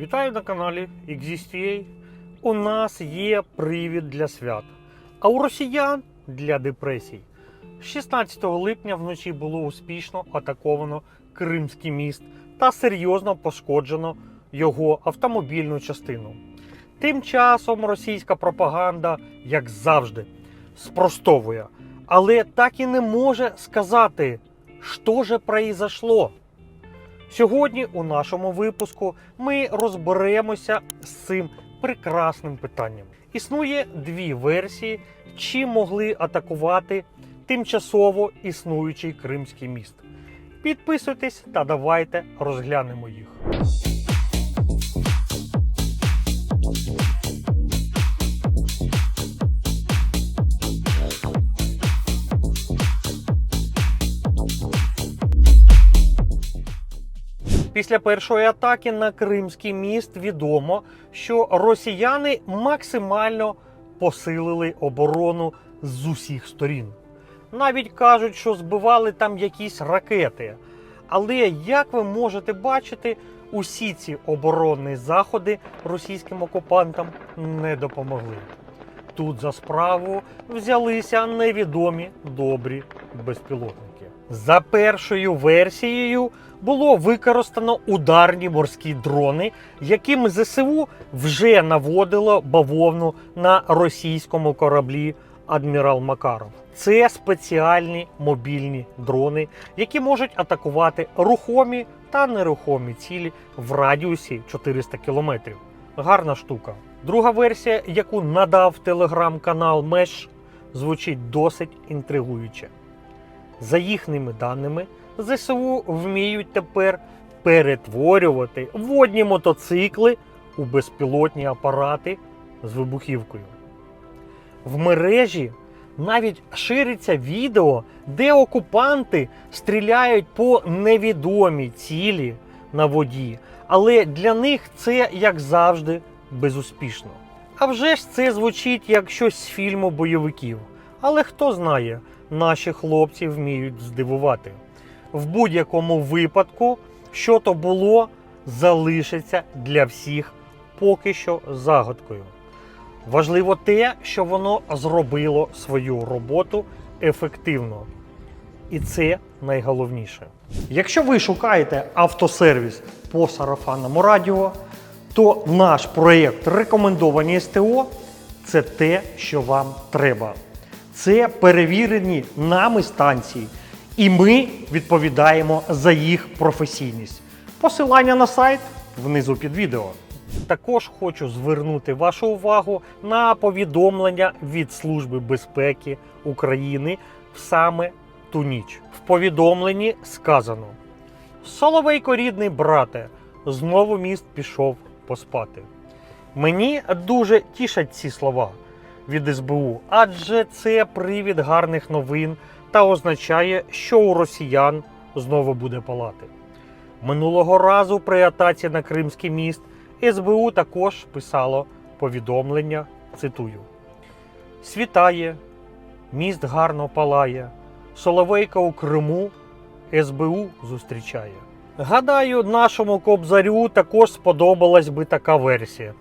Вітаю на каналі XSTA. У нас є привід для свят, а у росіян для депресій. 16 липня вночі було успішно атаковано Кримський міст та серйозно пошкоджено його автомобільну частину. Тим часом російська пропаганда, як завжди, спростовує, але так і не може сказати, що же произошло. Сьогодні у нашому випуску ми розберемося з цим прекрасним питанням. Існує дві версії, чи могли атакувати тимчасово існуючий Кримський міст. Підписуйтесь та давайте розглянемо їх. Після першої атаки на Кримський міст відомо, що росіяни максимально посилили оборону з усіх сторін. Навіть кажуть, що збивали там якісь ракети. Але як ви можете бачити, усі ці оборонні заходи російським окупантам не допомогли. Тут за справу взялися невідомі добрі безпілотники. За першою версією було використано ударні морські дрони, якими ЗСУ вже наводило бавовну на російському кораблі Адмірал Макаров. Це спеціальні мобільні дрони, які можуть атакувати рухомі та нерухомі цілі в радіусі 400 кілометрів. Гарна штука. Друга версія, яку надав телеграм-канал Меш, звучить досить інтригуюче. За їхніми даними, ЗСУ вміють тепер перетворювати водні мотоцикли у безпілотні апарати з вибухівкою. В мережі навіть шириться відео, де окупанти стріляють по невідомій цілі на воді, але для них це, як завжди, безуспішно. А вже ж це звучить як щось з фільму бойовиків. Але хто знає, наші хлопці вміють здивувати. В будь-якому випадку, що то було, залишиться для всіх поки що загадкою. Важливо те, що воно зробило свою роботу ефективно. І це найголовніше. Якщо ви шукаєте автосервіс по сарафанному радіо, то наш проєкт Рекомендовані СТО це те, що вам треба. Це перевірені нами станції, і ми відповідаємо за їх професійність. Посилання на сайт внизу під відео. Також хочу звернути вашу увагу на повідомлення від Служби безпеки України саме ту ніч. В повідомленні сказано: Соловейко, рідний брате, знову міст пішов поспати. Мені дуже тішать ці слова від СБУ, адже це привід гарних новин та означає, що у росіян знову буде палати. Минулого разу при атаці на Кримський міст СБУ також писало повідомлення. Цитую: Світає, міст гарно палає, Соловейка у Криму СБУ зустрічає. Гадаю, нашому кобзарю також сподобалась би така версія.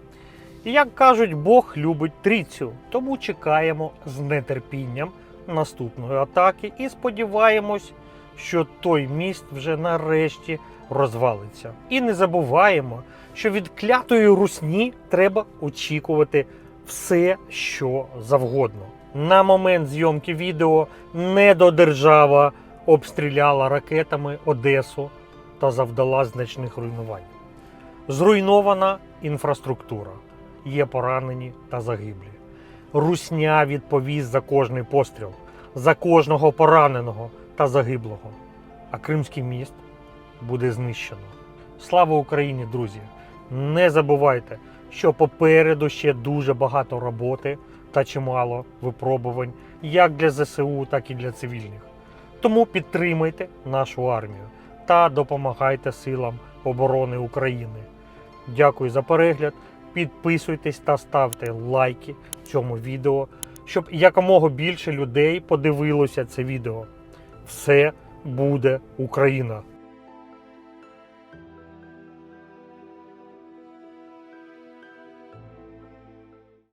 Як кажуть, Бог любить трійцю, тому чекаємо з нетерпінням наступної атаки і сподіваємось, що той міст вже нарешті розвалиться. І не забуваємо, що від клятої русні треба очікувати все, що завгодно. На момент зйомки відео недодержава обстріляла ракетами Одесу та завдала значних руйнувань. Зруйнована інфраструктура, є поранені та загиблі. Русня відповість за кожний постріл, за кожного пораненого та загиблого. А Кримський міст буде знищено. Слава Україні, друзі! Не забувайте, що попереду ще дуже багато роботи та чимало випробувань як для ЗСУ, так і для цивільних. Тому підтримайте нашу армію та допомагайте силам оборони України. Дякую за перегляд. Підписуйтесь та ставте лайки цьому відео, щоб якомога більше людей подивилося це відео. Все буде Україна!